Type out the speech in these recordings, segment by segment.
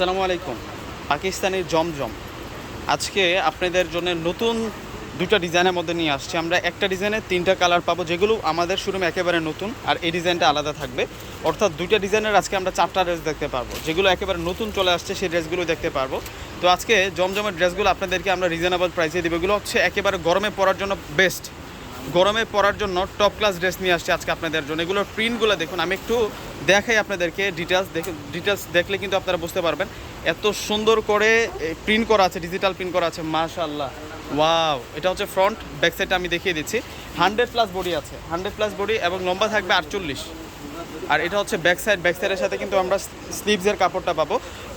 আসসালামু আলাইকুম। পাকিস্তানের জমজম। আজকে আপনাদের জন্য নতুন দুটা ডিজাইনের মধ্যে নিয়ে আসছি। আমরা একটা ডিজাইনের তিনটা কালার পাবো, যেগুলো আমাদের শোরুমে একেবারে নতুন আর এই ডিজাইনটা আলাদা থাকবে। অর্থাৎ দুইটা ডিজাইনের আজকে আমরা চারটা ড্রেস দেখতে পারব। যেগুলো একেবারে নতুন চলে আসছে, সেই ড্রেসগুলো দেখতে পারব। তো আজকে জমজমের ড্রেসগুলো আপনাদেরকে আমরা রিজনেবল প্রাইসে দেবো। এগুলো হচ্ছে একেবারে গরমে পরার জন্য বেস্ট গরমে পরার জন্য টপ ক্লাস ড্রেস নিয়ে আসছি আজকে আপনাদের জন্য। এগুলোর প্রিন্টগুলো দেখুন, আমি একটু দেখাই আপনাদেরকে ডিটেলস দেখে ডিটেলস দেখলে কিন্তু আপনারা বুঝতে পারবেন। এত সুন্দর করে প্রিন্ট করা আছে ডিজিটাল প্রিন্ট করা আছে মাশাল্লাহ ওয়াও এটা হচ্ছে ফ্রন্ট ব্যাক সাইডটা আমি দেখিয়ে দিচ্ছি। হান্ড্রেড প্লাস বডি আছে হান্ড্রেড প্লাস বডি এবং লম্বা থাকবে আটচল্লিশ। আর এটা হচ্ছে ব্যাক সাইড ব্যাক সাইডের সাথে কিন্তু আমরা স্লিভসের কাপড়টা পাবো।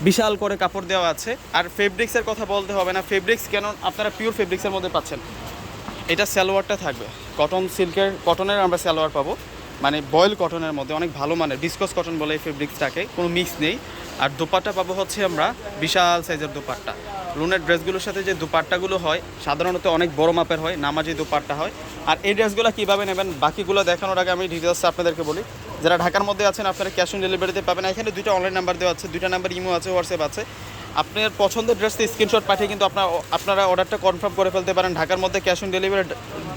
বিশাল করে কাপড় দেওয়া আছে। আর ফেব্রিক্সের কথা বলতে হবে না ফেব্রিক্স কেন আপনারা পিওর ফেব্রিক্সের মধ্যে পাচ্ছেন। এটা সালোয়ারটা থাকবে। কটন সিল্কের কটনের আমরা সালোয়ার পাবো। মানে বয়েল কটনের মধ্যে অনেক ভালো মানের ডিসকস কটন বলে এই ফেব্রিক্সটাকে কোনো মিক্স নেই। আর দোপাট্টা পাবো হচ্ছে আমরা বিশাল সাইজের দোপাট্টা। লুনের ড্রেসগুলোর সাথে যে দোপাট্টাগুলো হয়, সাধারণত অনেক বড় মাপের হয়, নামাজি দোপাট্টা হয়। আর এই ড্রেসগুলো কীভাবে নেবেন, বাকিগুলো দেখানোর আগে আমি ডিটেলস আপনাদেরকে বলি। যারা ঢাকার মধ্যে আছেন, আপনারা ক্যাশ অন ডেলিভারিতে পাবেন। এখানে দুইটা অনলাইন নাম্বার দেওয়া আছে, দুইটা নাম্বার ইমো আছে হোয়াটসঅ্যাপ আছে। আপনার পছন্দের ড্রেসটা স্ক্রিনশট পাঠিয়ে কিন্তু আপনার আপনারা অর্ডারটা কনফার্ম করে ফেলতে পারেন। ঢাকার মধ্যে ক্যাশ অন ডেলিভারি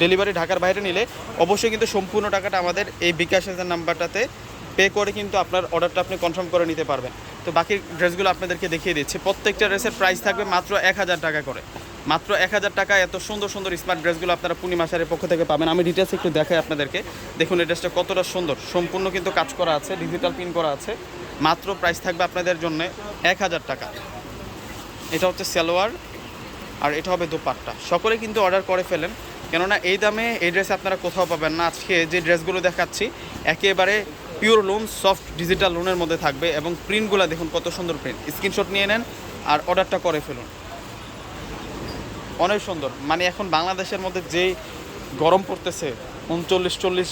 ডেলিভারি ঢাকার বাইরে নিলে অবশ্যই কিন্তু সম্পূর্ণ টাকাটা আমাদের এই বিকাশের নাম্বারটাতে পে করে কিন্তু আপনার অর্ডারটা আপনি কনফার্ম করে নিতে পারবেন। তো বাকি ড্রেসগুলো আপনাদেরকে দেখিয়ে দিচ্ছি। প্রত্যেকটা ড্রেসের প্রাইস থাকবে মাত্র এক হাজার টাকা করে। মাত্র এক হাজার টাকা এত সুন্দর সুন্দর স্মার্ট ড্রেসগুলো আপনারা পূর্ণিমা শাড়ির পক্ষ থেকে পাবেন। আমি ডিটেলস একটু দেখাই আপনাদেরকে। দেখুন, এই ড্রেসটা কতটা সুন্দর। সম্পূর্ণ কিন্তু কাজ করা আছে ডিজিটাল প্রিন্ট করা আছে। মাত্র প্রাইস থাকবে আপনাদের জন্য এক হাজার টাকা। এটা হচ্ছে সালোয়ার আর এটা হবে দোপাট্টা। সকলে কিন্তু অর্ডার করে ফেলেন। কেননা এই দামে এই ড্রেস আপনারা কোথাও পাবেন না। আজকে যে ড্রেসগুলো দেখাচ্ছি, একেবারে পিওর লোন সফট ডিজিটাল লোনের মধ্যে থাকবে এবং প্রিন্টগুলো দেখুন কত সুন্দর প্রিন্ট স্ক্রিনশট নিয়ে নেন আর অর্ডারটা করে ফেলুন। অনেক সুন্দর। মানে এখন বাংলাদেশের মধ্যে যেই গরম পড়তেছে, উনচল্লিশ, চল্লিশ,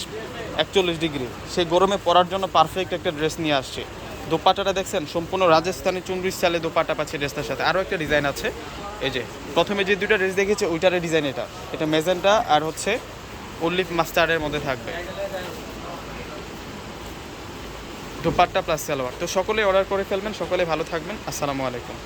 একচল্লিশ ডিগ্রি, সেই গরমে পরার জন্য পারফেক্ট একটা ড্রেস নিয়ে আসছে। দোপাট্টাটা দেখছেন? সম্পূর্ণ রাজস্থানি চুনরিশ চালে দোপাট্টা পাচ্ছে ড্রেসটার সাথে। আরও একটা ডিজাইন আছে। এই যে, প্রথমে যে দুইটা ড্রেস দেখেছে ওইটার ডিজাইন এটা। এটা মেজেন্টা আর হচ্ছে উল্লিপ মাস্টারের মধ্যে থাকবে। দোপাট্টা প্লাস সালোয়ার। তো সকলে অর্ডার করে ফেলবেন, সকলে ভালো থাকবেন। আসসালামু আলাইকুম।